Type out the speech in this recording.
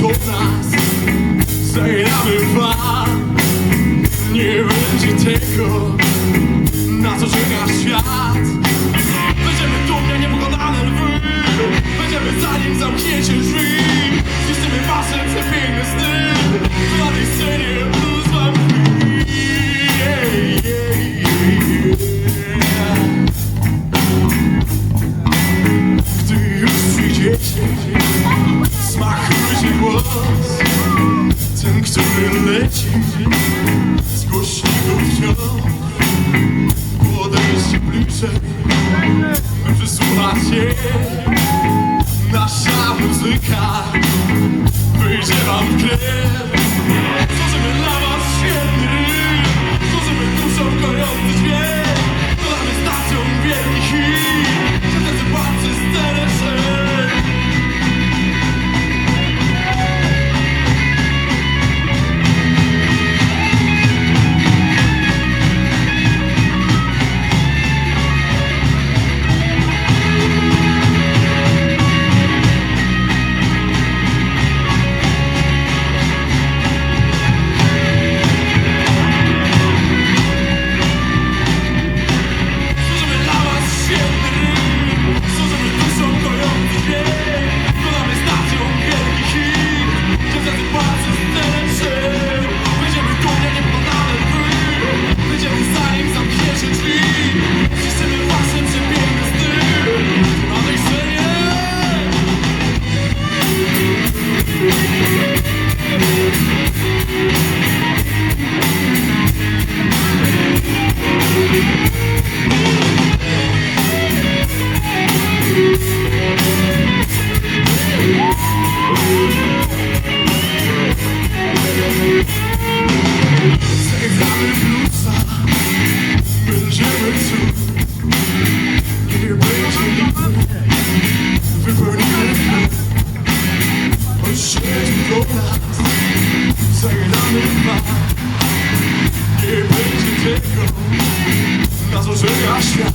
to nas Zajramy wam Nie będzie tego. Na co czeka świat. Przyjdziecie Smakujcie głos. Ten, który leci Z głośników wciąż Podejdźcie bliżej By przysłuchacie Nasza muzyka Wyjdzie wam krew Bluesa Będziemy tu Nie będzie nigdy Wypełnimy Choć siedzi do nas Zagramy dwa Nie będzie tego Na co czeka świat